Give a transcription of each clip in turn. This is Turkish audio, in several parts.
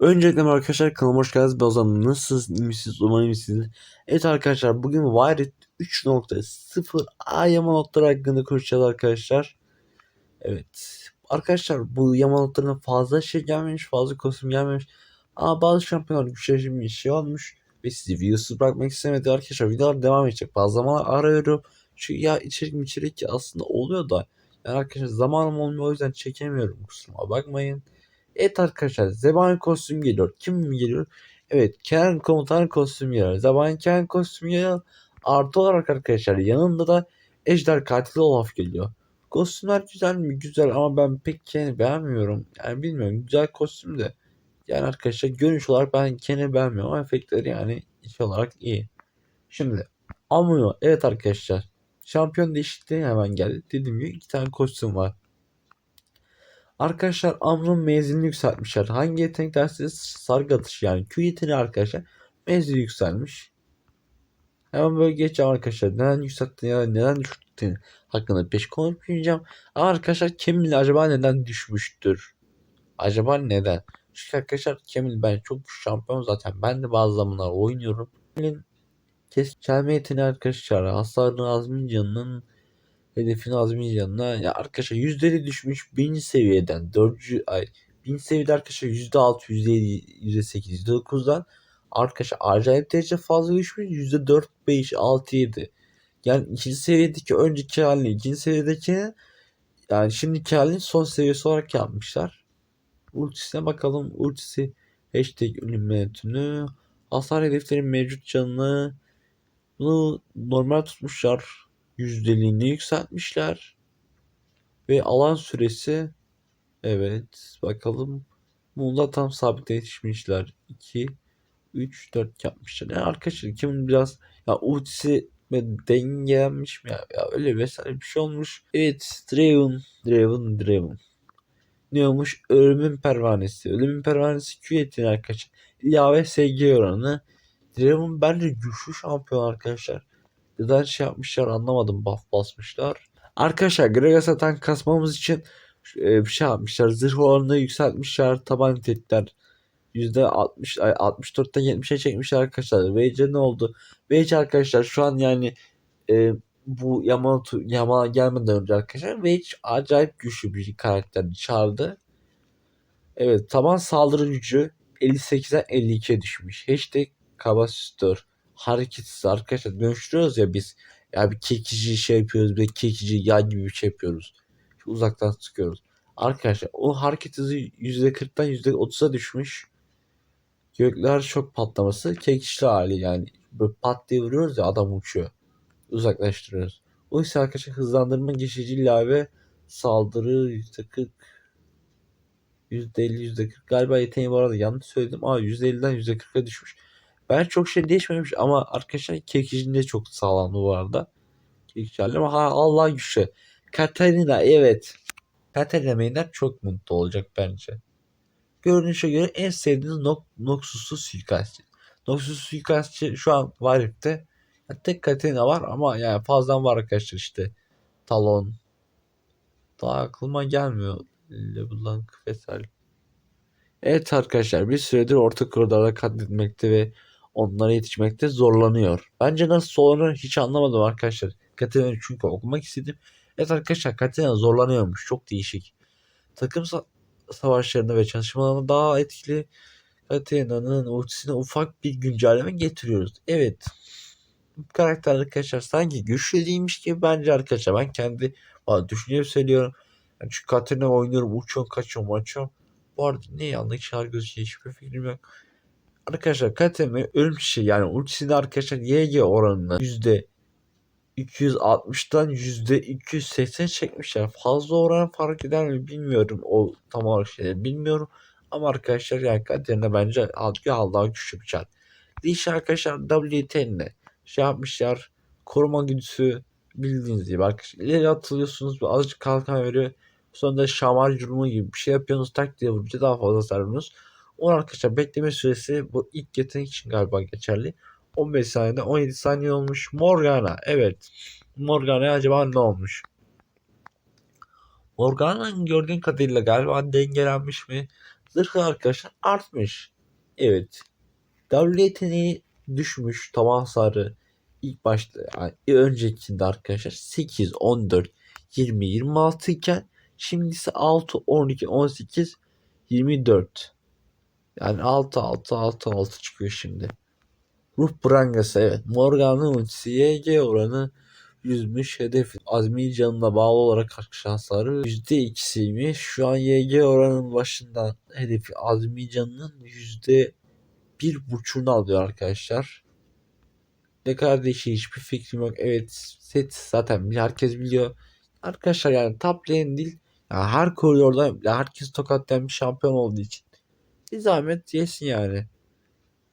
Öncelikle arkadaşlar kanalıma hoş geldiniz. Ben Ozan. Nasılsınız? İyi misiniz? Umarım iyisiniz. Evet arkadaşlar bugün Wired 3.0 A yama notları hakkında konuşacağız arkadaşlar. Evet. Arkadaşlar bu yama notlarına fazla şey gelmemiş. Fazla kostüm gelmemiş. Ama bazı şampiyonlar güçleşmiş şey olmuş. Ve sizi videosuz bırakmak istemedi arkadaşlar. Videolar devam edecek. Bazı zamanlar arıyorum. Çünkü ya içerik mi içerik aslında oluyor da. Yani arkadaşlar zamanım olmuyor o yüzden çekemiyorum. Kusuruma bakmayın. Evet arkadaşlar Zebani kostüm geliyor. Kim geliyor? Evet Kenan komutan kostüm geliyor. Zebani Kenan kostüm geliyor. Artı olarak arkadaşlar yanında da Ejder katili Olaf geliyor. Kostümler güzel mi? Güzel ama ben pek Ken'i beğenmiyorum. Yani bilmiyorum güzel kostüm de. Yani arkadaşlar görünüş olarak ben Ken'i beğenmiyorum ama efektleri yani iş olarak iyi. Şimdi Amuyo evet arkadaşlar. Şampiyon değişikliği hemen geldi. Dediğim gibi iki tane kostüm var. Arkadaşlar Amr'ın menzilini yükseltmişler. Hangi yetenek derseniz sargı atışı yani Q yeteneği arkadaşlar menzili yükselmiş. Hemen böyle geçeceğim arkadaşlar. Neden yükselttiğini ya neden düşürdüğünü hakkında peş konuşmayacağım. Ama arkadaşlar Kemil acaba neden düşmüştür? Acaba neden? Çünkü arkadaşlar Kemil ben çok şampiyon zaten. Ben de bazı zamanlar oynuyorum. Kemil'in keskelme yeteneği arkadaşlar hasarını azmincanının hedefin azmin yanına ya arkadaşlar yüzleri düşmüş 1000 seviyeden 4. ay 1000 seviyede arkadaşlar %6 %7 %8 %9'dan arkadaşlar acayip derece fazla düşmüş %4 5 6 7 yani ikinci seviyedeki önceki halini ikinci seviyedeki yani şimdiki halini son seviyesi olarak yapmışlar. Ultisine bakalım. Ultisi hashtag ölüm menütünü hasar hedeflerin mevcut canını bunu normal tutmuşlar yüzdeliğini yükseltmişler. Ve alan süresi evet bakalım da tam sabitleşmişler. 2 3 4 yapmışlar. Yani arkadaşlar kimin biraz ya ultisi ve dengelenmiş mi ya, ya öyle vesaire bir şey olmuş. Evet Draven Draven Draven. Ne olmuş? Ölümün pervanesi. Ölümün pervanesi Q yeteneği arkadaşlar. İlave SG oranı. Draven bence güçlü şampiyon arkadaşlar. Neden şey yapmışlar anlamadım buff basmışlar. Arkadaşlar Gragas'a tank kasmamız için e, bir şey yapmışlar. Zırh oranını yükseltmişler. Taban nitelikler %60 ay, 64'ten 70'e çekmişler arkadaşlar. VC ne oldu? VC arkadaşlar şu an yani e, bu Yama, Yama gelmeden önce arkadaşlar VC acayip güçlü bir karakter çağırdı. Evet taban saldırı gücü 58'den 52'ye düşmüş. Hashtag kapasitör hareketsiz arkadaşlar dönüştürüyoruz ya biz. Ya bir kekici şey yapıyoruz bir kekici yağ gibi bir şey yapıyoruz. Şu uzaktan sıkıyoruz. Arkadaşlar o hareket hızı %40'dan %30'a düşmüş. Gökler çok patlaması kekişli hali yani. Böyle pat diye vuruyoruz ya adam uçuyor. Uzaklaştırıyoruz. O ise arkadaşlar hızlandırma geçici ilave saldırı %40 %50 %40 galiba yeteneği bu arada yanlış söyledim ama %50'den %40'a düşmüş. Ben çok şey değişmemiş ama arkadaşlar Kekic'in de çok sağlamdı bu arada. Kekic ama ha, Allah güçlü. Katarina evet. Katarina Maynard çok mutlu olacak bence. Görünüşe göre en sevdiğiniz nok Noxus'lu suikastçı. Noxus'lu suikastçı şu an Warwick'te. Tek Katarina var ama yani fazla var arkadaşlar işte. Talon. Daha aklıma gelmiyor. LeBlanc vesaire. Evet arkadaşlar bir süredir orta koridorda katletmekte ve onlara yetişmekte zorlanıyor. Bence nasıl zorlanıyor hiç anlamadım arkadaşlar. Katerina çünkü okumak istedim. Evet arkadaşlar Katerina zorlanıyormuş. Çok değişik. Takım sa- savaşlarında ve çalışmalarında daha etkili Katerina'nın ultisine ufak bir güncelleme getiriyoruz. Evet. Bu karakter arkadaşlar sanki güçlü değilmiş gibi bence arkadaşlar. Ben kendi düşüncemi söylüyorum. Yani çünkü Katerina oynuyorum, uçuyorum, kaçıyorum, açıyorum. Bu arada ne yanlış şarkı hiçbir fikrim yok. Arkadaşlar Kateme ölüm çiçeği yani ultisini arkadaşlar YG oranını yüzde 260'dan yüzde 280 çekmişler. Fazla oran fark eder mi bilmiyorum. O tam olarak şeyleri bilmiyorum. Ama arkadaşlar yani Katerina bence halkı Allah güçlü bir çar. Diş arkadaşlar WT'ne şey yapmışlar. Koruma güdüsü bildiğiniz gibi arkadaşlar. İleri atılıyorsunuz azıcık kalkan veriyor. Sonra şamar durumu gibi bir şey yapıyorsunuz tak diye vurunca daha fazla sarıyorsunuz. Onun arkadaşlar bekleme süresi bu ilk yetenek için galiba geçerli. 15 saniyede 17 saniye olmuş. Morgana evet. Morgana acaba ne olmuş? Morgana'nın gördüğün kadarıyla galiba dengelenmiş mi? Zırhı arkadaşlar artmış. Evet. W yeteneği düşmüş. Tavan hasarı ilk başta yani öncekinde arkadaşlar 8, 14, 20, 26 iken şimdi ise 6, 12, 18, 24. Yani 6, 6, 6, 6 çıkıyor şimdi. Ruh prangası evet. Morgan'ın ultisi YG oranı yüzmüş. Hedef azmi canına bağlı olarak kaç hasarı %2'siymiş. Şu an YG oranın başından hedefi azmi canının yüzde bir buçuğunu alıyor arkadaşlar. Ne kadar değişiyor hiçbir fikrim yok. Evet set zaten herkes biliyor. Arkadaşlar yani top lane değil. Yani her koridorda herkes tokatlayan bir şampiyon olduğu için. Bir zahmet yesin yani.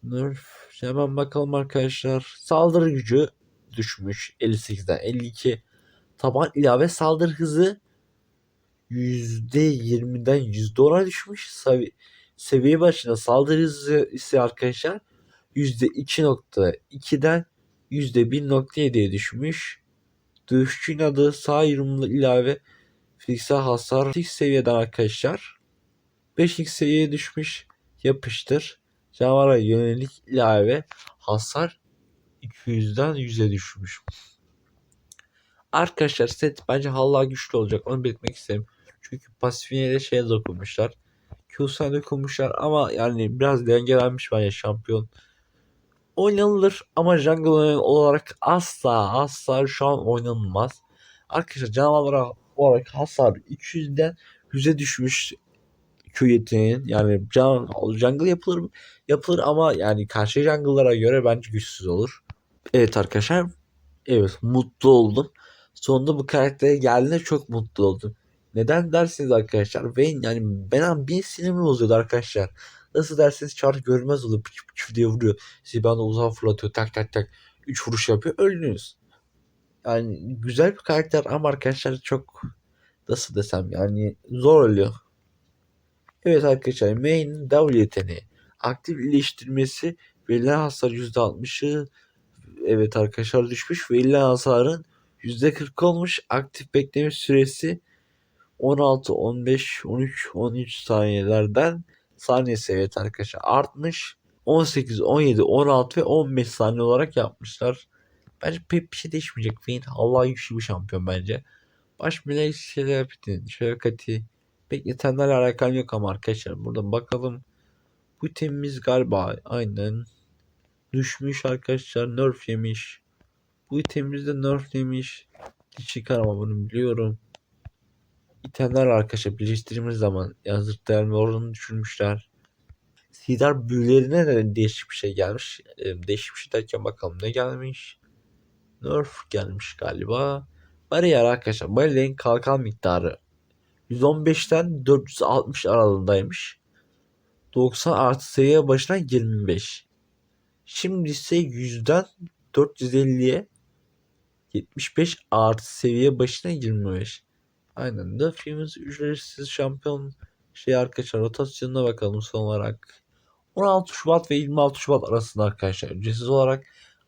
Nerf. Hemen bakalım arkadaşlar. Saldırı gücü düşmüş 58'den 52. Taban ilave saldırı hızı %20'den %10'a düşmüş. Sevi seviye başına saldırı hızı ise arkadaşlar %2.2'den %1.7'ye düşmüş. Dövüşçünün adı sağ yırımlı ilave fiziksel hasar 8 seviyeden arkadaşlar. 5x seviyeye düşmüş. Yapıştır. Canavara yönelik ilave hasar 200'den 100'e düşmüş. Arkadaşlar set bence hala güçlü olacak. Onu belirtmek isterim. Çünkü pasifine de şeye dokunmuşlar. Q'suna dokunmuşlar ama yani biraz dengelenmiş bence şampiyon. Oynanılır ama jungle olarak asla asla şu an oynanılmaz. Arkadaşlar canavarlara olarak hasar 200'den 100'e düşmüş Q. Yani can, jungle yapılır? Yapılır ama yani karşı jungle'lara göre bence güçsüz olur. Evet arkadaşlar. Evet mutlu oldum. Sonunda bu karaktere geldiğinde çok mutlu oldum. Neden dersiniz arkadaşlar? Vayne yani ben bir sinirimi bozuyordu arkadaşlar. Nasıl derseniz çar görmez oluyor. Pıç pıç diye vuruyor. Sizi bana uzak fırlatıyor. Tak tak tak. 3 vuruş yapıyor. Öldünüz. Yani güzel bir karakter ama arkadaşlar çok nasıl desem yani zor oluyor. Evet arkadaşlar main W yeteneği. Aktif iyileştirmesi verilen hasar %60'ı evet arkadaşlar düşmüş. Verilen hasarın %40 olmuş. Aktif bekleme süresi 16, 15, 13, 13 saniyelerden saniye evet arkadaşlar artmış. 18, 17, 16 ve 15 saniye olarak yapmışlar. Bence pek bir şey değişmeyecek. Fane Allah güçlü bir şampiyon bence. Baş melek şerefetin, şefkati pek yetenlerle alakalı yok ama arkadaşlar burada bakalım. Bu temiz galiba aynen düşmüş arkadaşlar nerf yemiş. Bu itemimizde nerf yemiş. Çıkar ama bunu biliyorum. İtemler arkadaşlar birleştirdiğimiz zaman yazık değerli oranını düşürmüşler. Sidar büyülerine de değişik bir şey gelmiş. E, değişik bir şey derken bakalım ne gelmiş. Nerf gelmiş galiba. Bariyer arkadaşlar. Bariyer'in kalkan miktarı 115'ten 460 aralığındaymış. 90 artı seviye başına 25. Şimdi ise 100'den 450'ye 75 artı seviye başına 25. Aynen de filmimiz ücretsiz şampiyon şey arkadaşlar rotasyonuna bakalım son olarak. 16 Şubat ve 26 Şubat arasında arkadaşlar ücretsiz olarak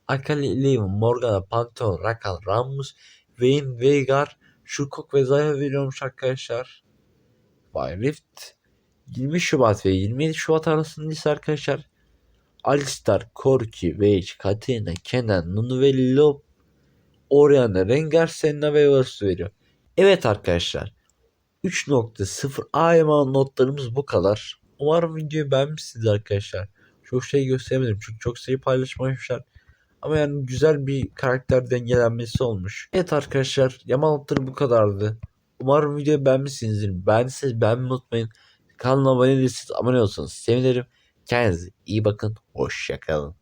Akali Eleven, Morgana, Pantheon, Rakan, Rammus, Vayne, Veigar, Shurkok ve Zaya veriyormuş arkadaşlar. Bay Rift 20 Şubat ve 27 Şubat arasında ise arkadaşlar Alistar, Corki, Vage, Katina, Kenan, Nunu ve Lob, Orianna, Rengar, Senna ve Versus veriyor. Evet arkadaşlar 3.0 AMA notlarımız bu kadar. Umarım videoyu beğenmişsiniz arkadaşlar. Çok şey gösteremedim çünkü çok şey paylaşmamışlar. Ama yani güzel bir karakter dengelenmesi olmuş. Evet arkadaşlar Yaman notları bu kadardı. Umarım videoyu beğenmişsinizdir. Beğendiyseniz beğenmeyi unutmayın. Kanalıma abone değilseniz abone olsanız sevinirim. Kendinize iyi bakın. Hoşçakalın.